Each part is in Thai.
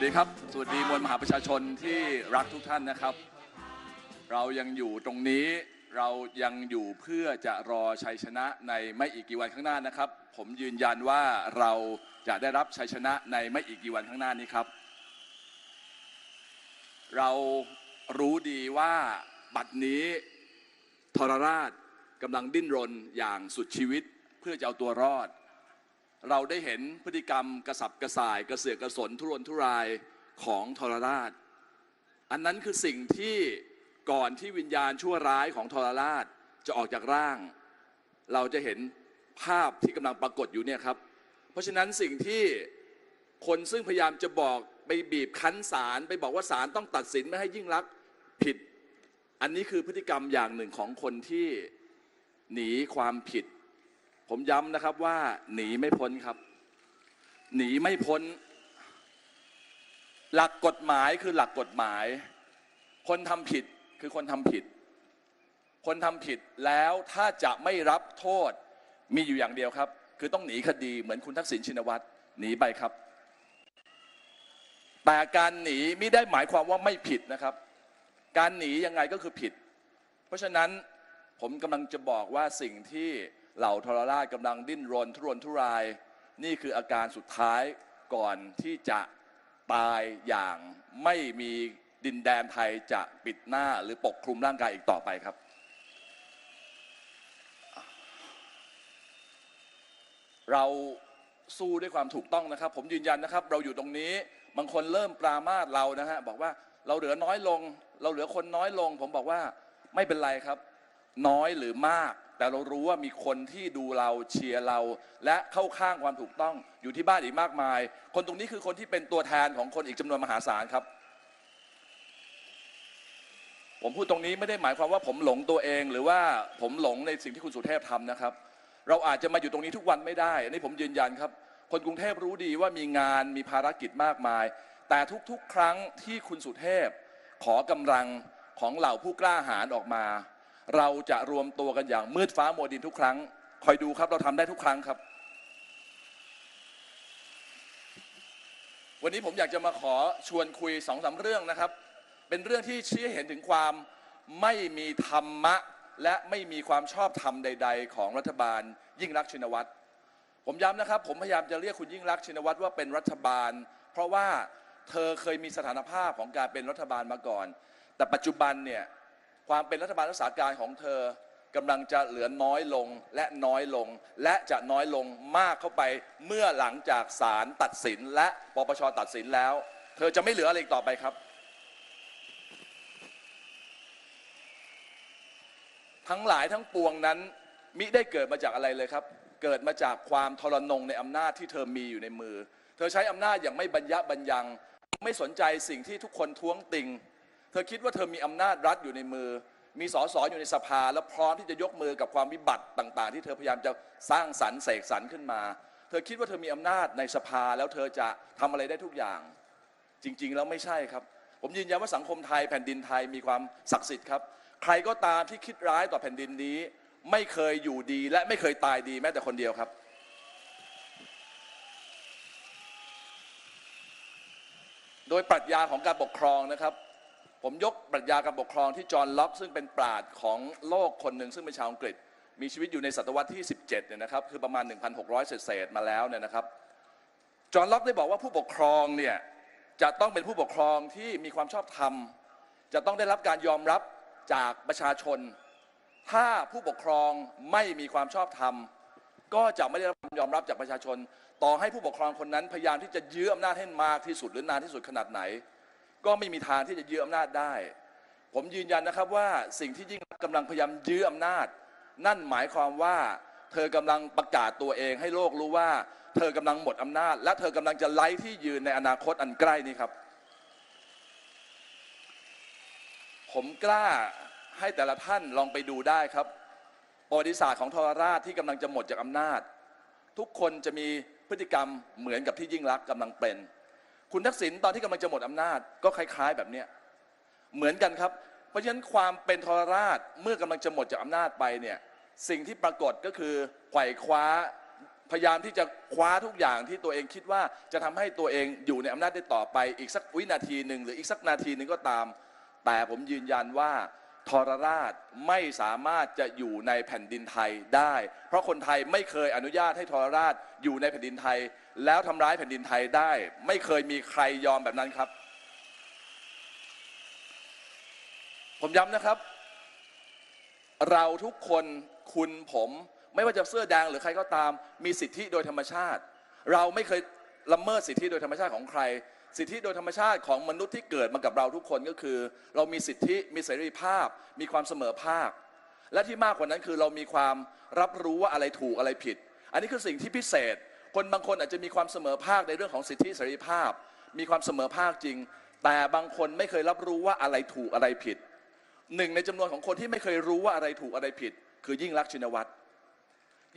วัสดีครับ สวัสดีมวลมหาประชาชนที่รักทุกท่านนะครับ เรายังอยู่ตรงนี้ เรายังอยู่เพื่อจะรอชัยชนะในไม่อีกกี่วันข้างหน้านะครับ ผมยืนยันว่าเราจะได้รับชัยชนะในไม่อีกกี่วันข้างหน้านี้ครับ เรารู้ดีว่าบัดนี้ทรราชกำลังดิ้นรนอย่างสุดชีวิตเพื่อจะเอาตัวรอด เราได้เห็นพฤติกรรมกระสับกระส่าย กระเสือกกระสนทุรนทุรายของทรราช อันนั้นคือสิ่งที่ก่อนที่วิญญาณชั่วร้ายของทรราชจะออกจากร่าง เราจะเห็นภาพที่กำลังปรากฏอยู่เนี่ยครับ เพราะฉะนั้นสิ่งที่คนซึ่งพยายามจะบอกไปบีบคั้นศาลไปบอกว่าศาลต้องตัดสินไม่ให้ยิ่งรักผิด อันนี้คือพฤติกรรมอย่างหนึ่งของคนที่หนีความผิด ผมย้ำนะครับว่าหนีไม่พ้นครับ หนีไม่พ้น หลักกฎหมายคือหลักกฎหมาย คนทำผิดคือคนทำผิด คนทำผิดแล้วถ้าจะไม่รับโทษมีอยู่อย่างเดียวครับ คือต้องหนีคดีเหมือนคุณทักษิณชินวัตรหนีไปครับ แต่การหนีไม่ได้หมายความว่าไม่ผิดนะครับ การหนียังไงก็คือผิด เพราะฉะนั้นผมกำลังจะบอกว่าสิ่งที่ เหล่าทรราชกำลังดิ้นรนทุรนทุราย นี่คืออาการสุดท้ายก่อนที่จะตายอย่างไม่มีดินแดนไทยจะปิดหน้าหรือปกคลุมร่างกายอีกต่อไปครับ เราสู้ด้วยความถูกต้องนะครับ ผมยืนยันนะครับ เราอยู่ตรงนี้บางคนเริ่มปรามาสเรานะฮะบอกว่าเราเหลือน้อยลง เราเหลือคนน้อยลง ผมบอกว่าไม่เป็นไรครับ น้อยหรือมาก แต่เรารู้ว่ามีคนที่ดูเราเชียร์เรา และเข้าข้างความถูกต้องอยู่ที่บ้านอีกมากมาย คนตรงนี้คือคนที่เป็นตัวแทนของคนอีกจำนวนมหาศาลครับ ผมพูดตรงนี้ไม่ได้หมายความว่าผมหลงตัวเอง หรือว่าผมหลงในสิ่งที่คุณสุเทพทำนะครับ เราอาจจะมาอยู่ตรงนี้ทุกวันไม่ได้อันนี้ผมยืนยันครับ คนกรุงเทพรู้ดีว่ามีงานมีภารกิจมากมาย แต่ทุกๆ ครั้งที่คุณสุเทพขอกำลังของเหล่าผู้กล้าหาญออกมา เราจะรวมตัวกันอย่างมืดฟ้ามัวดินทุกครั้ง คอยดูครับเราทำได้ทุกครั้งครับ วันนี้ผมอยากจะมาขอชวนคุยสองสามเรื่องนะครับ เป็นเรื่องที่ชี้เห็นถึงความไม่มีธรรมะ และไม่มีความชอบธรรมใด ๆ ของรัฐบาลยิ่งรักษณ์ชินวัตรผมย้ำนะครับ ผมพยายามจะเรียกคุณยิ่งรักษณ์ชินวัตรว่าเป็นรัฐบาล เพราะว่าเธอเคยมีสถานภาพของการเป็นรัฐบาลมาก่อน แต่ปัจจุบันเนี่ย ความเป็นรัฐบาลรักษาการของเธอกำลังจะเหลือน้อยลงและน้อยลง และจะน้อยลงมากเข้าไปเมื่อหลังจากศาลตัดสิน และปปชตัดสินแล้ว เธอจะไม่เหลืออะไรอีกต่อไปครับ ทั้งหลายทั้งปวงนั้นมิได้เกิดมาจากอะไรเลยครับ เกิดมาจากความทรนงในอำนาจที่เธอมีอยู่ในมือ เธอใช้อำนาจอย่างไม่บรรยะบรรยัง ไม่สนใจสิ่งที่ทุกคนท้วงติง เธอคิดว่าเธอมีอำนาจรัฐอยู่ในมือ มีสสอยู่ในสภา และพร้อมที่จะยกมือกับความวิบัติต่าง ๆ ที่เธอพยายามจะสร้างสรรค์เสกสรรขึ้นมา เธอคิดว่าเธอมีอำนาจในสภาแล้วเธอจะทำอะไรได้ทุกอย่าง จริง ๆ แล้วไม่ใช่ครับ ผมยืนยันว่าสังคมไทยแผ่นดินไทยมีความศักดิ์สิทธิ์ครับใครก็ตามที่คิดร้ายต่อแผ่นดินนี้ ไม่เคยอยู่ดีและไม่เคยตายดีแม้แต่คนเดียวครับโดยปรัชญาของการปกครองนะครับ ผมยกปรัชญาการปกครองที่จอห์นล็อกซึ่งเป็นปราชญ์ของโลกคนหนึ่งซึ่งเป็นชาวอังกฤษ มีชีวิตอยู่ในศตวรรษที่ 17เนี่ยนะครับคือประมาณ 1,600 เศษๆมาแล้วเนี่ยนะครับจอห์นล็อกได้บอกว่าผู้ปกครองเนี่ยจะต้องเป็นผู้ปกครองที่มีความชอบธรรม จะต้องได้รับการยอมรับจากประชาชน ถ้าผู้ปกครองไม่มีความชอบธรรม ก็จะไม่ได้รับความยอมรับจากประชาชน ต่อให้ผู้ปกครองคนนั้นพยายามที่จะยื้ออำนาจให้มากที่สุดหรือนานที่สุดขนาดไหน ก็ไม่มีทางที่จะยื้ออำนาจได้ ผมยืนยันนะครับว่าสิ่งที่ยิ่งรักกำลังพยายามยื้ออำนาจ นั่นหมายความว่า เธอกำลังประกาศตัวเอง ให้โลกรู้ว่า เธอกำลังหมดอำนาจ และเธอกำลังจะไล่ที่ยืนในอนาคตอันใกล้นี้ครับ ผมกล้าให้แต่ละท่านลองไปดูได้ครับประวัติศาสตร์ของทรราชที่กำลังจะหมดจากอำนาจ ทุกคนจะมีพฤติกรรมเหมือนกับที่ยิ่งรักกำลังเป็น คุณทักษิณตอนที่กำลังจะหมดอำนาจก็คล้ายๆ แบบเนี้ยเหมือนกันครับ เพราะฉะนั้นความเป็นทรราชเมื่อกำลังจะหมดจากอำนาจไปเนี่ยสิ่งที่ปรากฏก็คือไขว่คว้าพยายามที่จะคว้าทุกอย่างที่ตัวเองคิดว่าจะทำให้ตัวเองอยู่ในอำนาจได้ต่อไปอีกสักวินาทีหนึ่งหรืออีกสักนาทีหนึ่งก็ตาม แต่ผมยืนยันว่า ทรราชไม่สามารถจะอยู่ในแผ่นดินไทยได้ เพราะคนไทยไม่เคยอนุญาตให้ทรราชอยู่ในแผ่นดินไทย แล้วทำร้ายแผ่นดินไทยได้ ไม่เคยมีใครยอมแบบนั้นครับ ผมย้ำนะครับ เราทุกคนคุณผม ไม่ว่าจะเสื้อแดงหรือใครก็ตาม มีสิทธิโดยธรรมชาติ เราไม่เคย ละเมิดสิทธิโดยธรรมชาติของใคร สิทธิโดยธรรมชาติของมนุษย์ที่เกิดมากับเราทุกคนก็คือ เรามีสิทธิมีเสรีภาพ มีความเสมอภาค และที่มากกว่านั้นคือเรามีความรับรู้ว่าอะไรถูกอะไรผิด อันนี้คือสิ่งที่พิเศษ คนบางคนอาจจะมีความเสมอภาคในเรื่องของสิทธิเสรีภาพ มีความเสมอภาคจริง แต่บางคนไม่เคยรับรู้ว่าอะไรถูกอะไรผิดหนึ่งในจำนวนของคนที่ไม่เคยรู้ว่าอะไรถูกอะไรผิด คือยิ่งรักษณ์ชินวัตร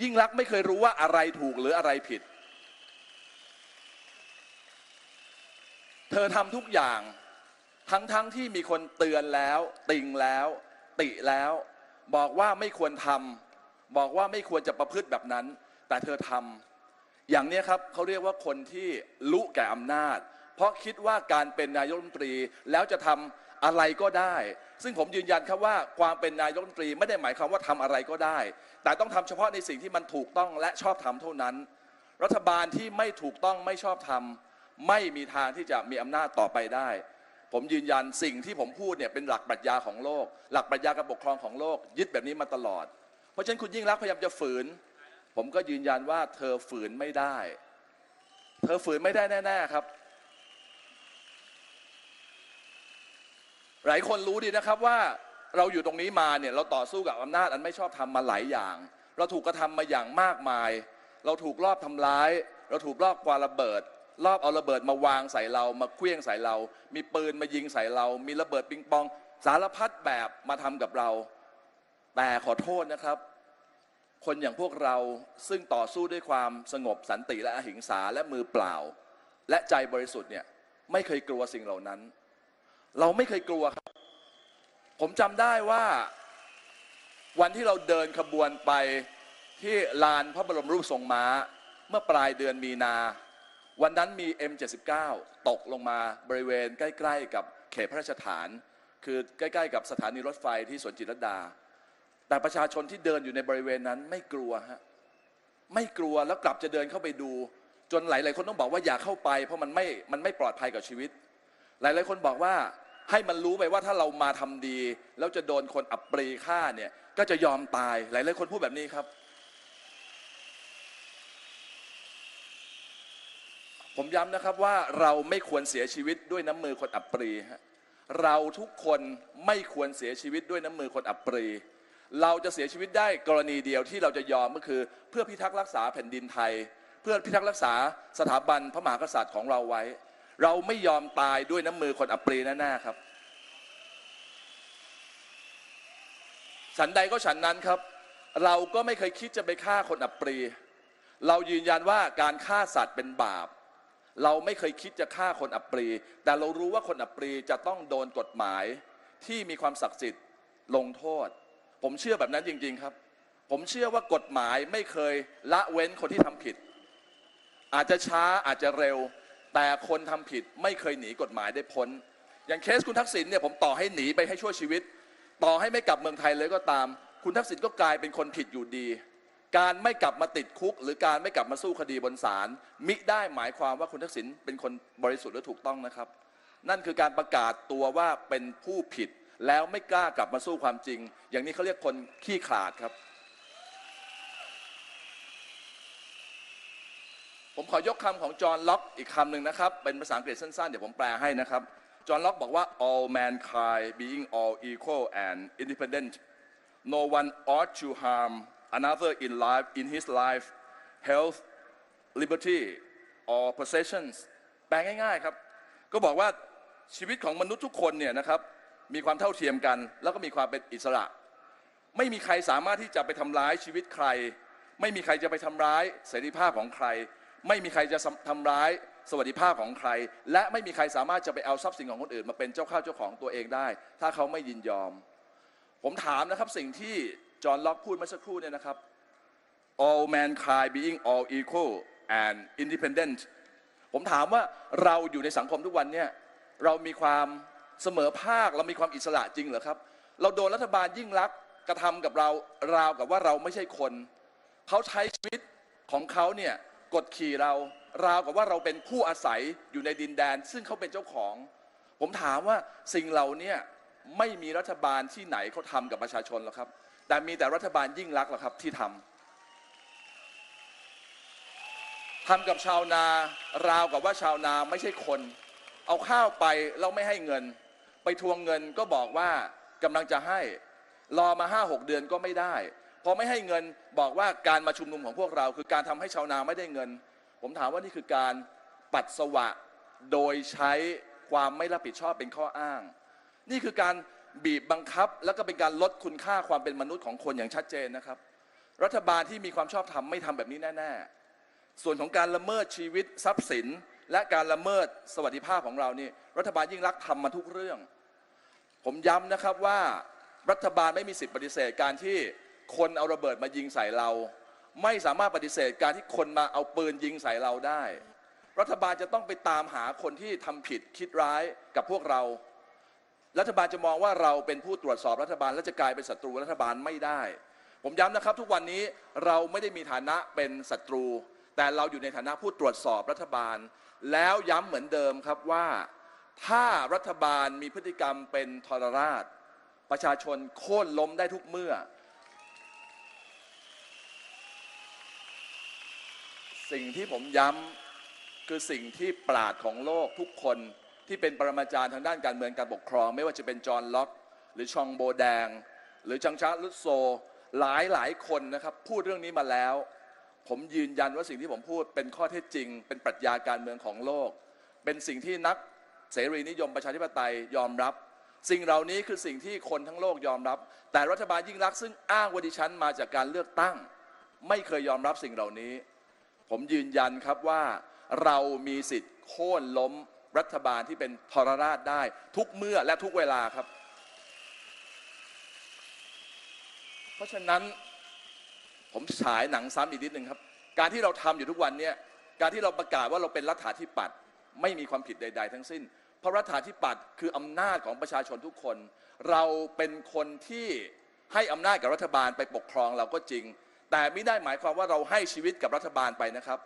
ยิ่งรักษณ์ไม่เคยรู้ว่าอะไรถูกหรืออะไรผิด เธอทำทุกอย่าง ทั้งๆทที่มีคนเตือนแล้ว ติงแล้ว ติแล้ว บอกว่าไม่ควรทำบอกว่าไม่ควรจะประพฤติแบบนั้น แต่เธอทำอย่างนี้ครับเขาเรียกว่าคนที่ลุแก่อำนาจ เพราะคิดว่าการเป็นนายกรัฐมนตรีแล้วจะทำอะไรก็ได้ ซึ่งผมยืนยันครับว่าความเป็นนายกรัฐมนตรีไม่ได้หมายความว่าทำอะไรก็ได้ แต่ต้องทำเฉพาะในสิ่งที่มันถูกต้องและชอบทำเท่านั้น รัฐบาลที่ไม่ถูกต้องไม่ชอบทำ ไม่มีทางที่จะมีอำนาจต่อไปได้ ผมยืนยันสิ่งที่ผมพูดเนี่ยเป็นหลักปรัชญาของโลก หลักปรัชญาการปกครองของโลก ยึดแบบนี้มาตลอด เพราะฉะนั้นคุณยิ่งรักพยายามจะฝืน ผมก็ยืนยันว่าเธอฝืนไม่ได้ เธอฝืนไม่ได้แน่ๆครับ หลายคนรู้ดีนะครับว่าเราอยู่ตรงนี้มาเนี่ยเราต่อสู้กับอำนาจอันไม่ชอบทำมาหลายอย่าง เราถูกกระทำมาอย่างมากมาย เราถูกลอบทำร้าย เราถูกลอบกวาระเบิด รอบเอาระเบิดมาวางใส่เรา มาเคลี้ยงใส่เรา มีปืนมายิงใส่เรา มีระเบิดปิงปอง สารพัดแบบมาทำกับเรา แต่ขอโทษนะครับ คนอย่างพวกเราซึ่งต่อสู้ด้วยความสงบสันติและอหิงสาและมือเปล่า และใจบริสุทธิ์เนี่ยไม่เคยกลัวสิ่งเหล่านั้น เราไม่เคยกลัวครับ ผมจำได้ว่าวันที่เราเดินขบวนไปที่ลานพระบรมรูปทรงม้า เมื่อปลายเดือนมีนา วันนั้นมี M79 ตกลงมาบริเวณใกล้ๆ กับเขตพระราชฐาน คือใกล้ๆ กับสถานีรถไฟที่สวนจิตรดา แต่ประชาชนที่เดินอยู่ในบริเวณนั้นไม่กลัวฮะไม่กลัวแล้วกลับจะเดินเข้าไปดู จนหลายๆคนต้องบอกว่าอย่าเข้าไป เพราะมันไม่มันไม่ปลอดภัยกับชีวิต หลายๆคนบอกว่าให้มันรู้ไปว่าถ้าเรามาทำดี แล้วจะโดนคนอับปรีฆ่าเนี่ยก็จะยอมตายหลายๆคนพูดแบบนี้ครับ ผมย้ำนะครับว่าเราไม่ควรเสียชีวิตด้วยน้ำมือคนอับปรีฮะเราทุกคนไม่ควรเสียชีวิตด้วยน้ำมือคนอับปรี เราจะเสียชีวิตได้กรณีเดียวที่เราจะยอมก็คือ เพื่อพิทักษ์รักษาแผ่นดินไทย เพื่อพิทักษ์รักษาสถาบันพระมหากษัตริย์ของเราไว้ เราไม่ยอมตายด้วยน้ำมือคนอับปรีแน่ๆครับ ฉันใดก็ฉันนั้นครับ เราก็ไม่เคยคิดจะไปฆ่าคนอับปรี เรายืนยันว่าการฆ่าสัตว์เป็นบาป เราไม่เคยคิดจะฆ่าคนอับปรี แต่เรารู้ว่าคนอับปรีจะต้องโดนกฎหมายที่มีความศักดิ์สิทธิ์ลงโทษ ผมเชื่อแบบนั้นจริง ๆครับ ผมเชื่อว่ากฎหมายไม่เคยละเว้นคนที่ทำผิด อาจจะช้าอาจจะเร็ว แต่คนทำผิดไม่เคยหนีกฎหมายได้พ้น อย่างเคสคุณทักษิณเนี่ยผมต่อให้หนีไปให้ช่วยชีวิต ต่อให้ไม่กลับเมืองไทยเลยก็ตาม คุณทักษิณก็กลายเป็นคนผิดอยู่ดี การไม่กลับมาติดคุก หรือการไม่กลับมาสู้คดีบนศาลมิได้หมายความว่าคุณทักษิณเป็นคนบริสุทธิ์และถูกต้องนะครับ นั่นคือการประกาศตัวว่าเป็นผู้ผิดแล้วไม่กล้ากลับมาสู้ความจริง อย่างนี้เขาเรียกคนขี้ขลาดครับ ผมขอยกคำของจอห์นล็อกอีกคำหนึ่งนะครับ เป็นภาษาอังกฤษสั้นๆ เดี๋ยวผมแปลให้นะครับ จอห์นล็อกบอกว่า all mankind being all equal and independent no one ought to harm another in life in his life health liberty or possessions แปลง่ายๆครับ ก็บอกว่าชีวิตของมนุษย์ทุกคนเนี่ยนะครับมีความเท่าเทียมกัน แล้วก็มีความเป็นอิสระ ไม่มีใครสามารถที่จะไปทำร้ายชีวิตใคร ไม่มีใครจะไปทำร้ายเสรีภาพของใคร ไม่มีใครจะทำร้ายสวัสดิภาพของใคร และไม่มีใครสามารถจะไปเอาทรัพย์สินของคนอื่น มาเป็นเจ้าข้าวเจ้าของตัวเองได้ ถ้าเขาไม่ยินยอม ผมถามนะครับสิ่งที่ จอห์นล็อกพูดเมื่อสักครู่เนี่ยนะครับ all mankind being all equal and independent ผมถามว่าเราอยู่ในสังคมทุกวันเนี่ยเรามีความเสมอภาคเรามีความอิสระจริงเหรอครับ เราโดนรัฐบาลยิ่งรักกระทำกับเราราวกับว่าเราไม่ใช่คน เขาใช้ชีวิตของเขาเนี่ยกดขี่เราราวกับว่าเราเป็นผู้อาศัยอยู่ในดินแดน ซึ่งเขาเป็นเจ้าของ ผมถามว่าสิ่งเหล่านี้ไม่มีรัฐบาลที่ไหนเขาทำกับประชาชนหรอกครับ แต่มีแต่รัฐบาลยิ่งรักหรอครับที่ทำทำกับชาวนาราวกับว่าชาวนาไม่ใช่คน เอาข้าวไปแล้วไม่ให้เงิน ไปทวงเงินก็บอกว่ากำลังจะให้รอมาห้าหกเดือนก็ไม่ได้พอไม่ให้เงินบอกว่าการมาชุมนุมของพวกเรา คือการทำให้ชาวนาไม่ได้เงิน ผมถามว่านี่คือการปัดสวะโดยใช้ความไม่รับผิดชอบเป็นข้ออ้าง นี่คือการ บีบบังคับ แล้วก็เป็นการลดคุณค่าความเป็นมนุษย์ของคนอย่างชัดเจนนะครับ รัฐบาลที่มีความชอบธรรมไม่ทำแบบนี้แน่ ๆ ส่วนของการละเมิดชีวิตทรัพย์สิน และการละเมิดสวัสดิภาพของเรานี่รัฐบาลยิ่งรักษณ์ทำมาทุกเรื่อง ผมย้ำนะครับว่ารัฐบาลไม่มีสิทธิ์ปฏิเสธการที่คนเอาระเบิดมายิงใส่เรา ไม่สามารถปฏิเสธการที่คนมาเอาปืนยิงใส่เราได้ รัฐบาลจะต้องไปตามหาคนที่ทำผิดคิดร้ายกับพวกเรา รัฐบาลจะมองว่าเราเป็นผู้ตรวจสอบรัฐบาลและจะกลายเป็นศัตรูรัฐบาลไม่ได้ ผมย้ำนะครับ ทุกวันนี้เราไม่ได้มีฐานะเป็นศัตรู แต่เราอยู่ในฐานะผู้ตรวจสอบรัฐบาล แล้วย้ำเหมือนเดิมครับว่า ถ้ารัฐบาลมีพฤติกรรมเป็นทรราช ประชาชนโค่นล้มได้ทุกเมื่อ สิ่งที่ผมย้ำคือสิ่งที่ปราดของโลกทุกคน ที่เป็นปรมาจารย์ทางด้านการเมืองการปกครอง ไม่ว่าจะเป็นจอห์นล็อก หรือชองโบแดง หรือจังชาลุสโซหลายหลายคนนะครับพูดเรื่องนี้มาแล้ว ผมยืนยันว่าสิ่งที่ผมพูดเป็นข้อเท็จจริง เป็นปรัชญาการเมืองของโลก เป็นสิ่งที่นักเสรีนิยมประชาธิปไตยยอมรับ สิ่งเหล่านี้คือสิ่งที่คนทั้งโลกยอมรับ แต่รัฐบาลยิ่งรักษณ์ซึ่งอ้างว่าดิฉันมาจากการเลือกตั้ง ไม่เคยยอมรับสิ่งเหล่านี้ ผมยืนยันครับว่าเรามีสิทธิ์โค่นล้ม รัฐบาลที่เป็นทรราชได้ ทุกเมื่อและทุกเวลาครับ เพราะฉะนั้นผมฉายหนังซ้ำอีกนิดนึงครับ การที่เราทำอยู่ทุกวันเนี้ยการที่เราประกาศว่าเราเป็นรัฐาธิปัตย์ไม่มีความผิดใด ๆ ทั้งสิ้น เพราะรัฐาธิปัตย์คืออำนาจของประชาชนทุกคน เราเป็นคนที่ให้อำนาจกับรัฐบาลไปปกครองเราก็จริง แต่ไม่ได้หมายความว่าเราให้ชีวิตกับรัฐบาลไปนะครับ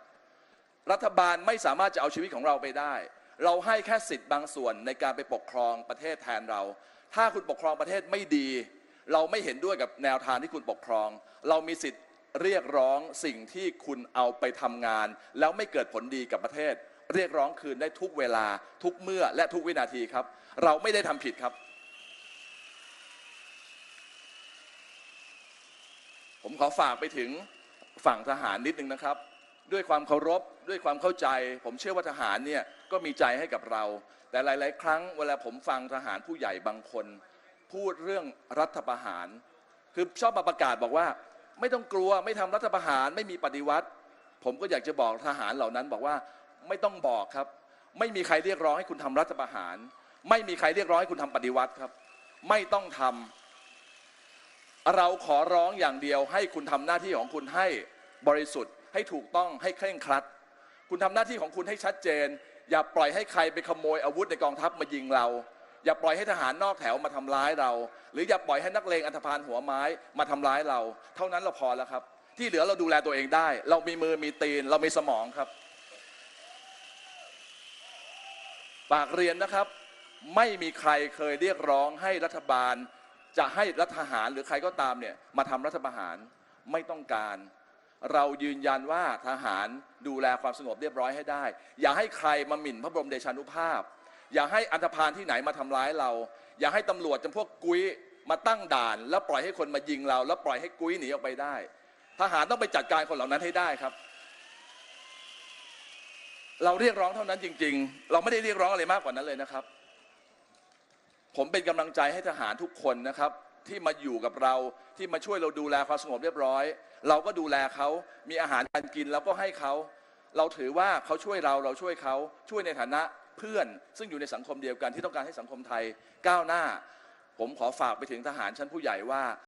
รัฐบาลไม่สามารถจะเอาชีวิตของเราไปได้ เราให้แค่สิทธิ์บางส่วนในการไปปกครองประเทศแทนเรา ถ้าคุณปกครองประเทศไม่ดี เราไม่เห็นด้วยกับแนวทางที่คุณปกครอง เรามีสิทธิ์เรียกร้องสิ่งที่คุณเอาไปทำงาน แล้วไม่เกิดผลดีกับประเทศ เรียกร้องคืนได้ทุกเวลา ทุกเมื่อและทุกวินาทีครับ เราไม่ได้ทำผิดครับ ผมขอฝากไปถึงฝั่งทหารนิดนึงนะครับ ด้วยความเคารพด้วยความเข้าใจ ผมเชื่อว่าทหารเนี่ยก็มีใจให้กับเรา แต่หลาย ๆ ครั้งเวลาผมฟังทหารผู้ใหญ่บางคน พูดเรื่องรัฐประหาร คือชอบมาประกาศบอกว่า ไม่ต้องกลัวไม่ทำรัฐประหารไม่มีปฏิวัติ ผมก็อยากจะบอกทหารเหล่านั้นบอกว่าไม่ต้องบอกครับ ไม่มีใครเรียกร้องให้คุณทำรัฐประหาร ไม่มีใครเรียกร้องให้คุณทำปฏิวัติครับ ไม่ต้องทำเราขอร้องอย่างเดียวให้คุณทำหน้าที่ของคุณให้บริสุทธิ์ ให้ถูกต้องให้เคร่งครัด คุณทำหน้าที่ของคุณให้ชัดเจน อย่าปล่อยให้ใครไปขโมยอาวุธในกองทัพมายิงเรา อย่าปล่อยให้ทหารนอกแถวมาทำร้ายเรา หรืออย่าปล่อยให้นักเลงอันธพาลหัวไม้มาทำร้ายเรา เท่านั้นเราพอแล้วครับ ที่เหลือเราดูแลตัวเองได้ เรามีมือมีตีน เรามีสมองครับฝากเรียนนะครับ ไม่มีใครเคยเรียกร้องให้รัฐบาล จะให้รัฐทหารหรือใครก็ตามเนี่ยมาทำรัฐประหารไม่ต้องการ เรายืนยันว่าทหารดูแลความสงบเรียบร้อยให้ได้ อย่าให้ใครมาหมิ่นพระบรมเดชานุภาพ อย่าให้อันธพาลที่ไหนมาทำร้ายเรา อย่าให้ตำรวจจำพวกกุ้ยมาตั้งด่าน แล้วปล่อยให้คนมายิงเรา แล้วปล่อยให้กุ้ยหนีออกไปได้ ทหารต้องไปจัดการคนเหล่านั้นให้ได้ครับ เราเรียกร้องเท่านั้นจริง ๆ เราไม่ได้เรียกร้องอะไรมากกว่านั้นเลยนะครับ ผมเป็นกำลังใจให้ทหารทุกคนนะครับ ที่มาอยู่กับเรา ที่มาช่วยเราดูแลความสงบเรียบร้อย เราก็ดูแลเขามีอาหารการกินเราก็ให้เขา เราถือว่าเขาช่วยเราเราช่วยเขาช่วยในฐานะเพื่อน ซึ่งอยู่ในสังคมเดียวกันที่ต้องการให้สังคมไทยก้าวหน้า ผมขอฝากไปถึงทหารชั้นผู้ใหญ่ว่า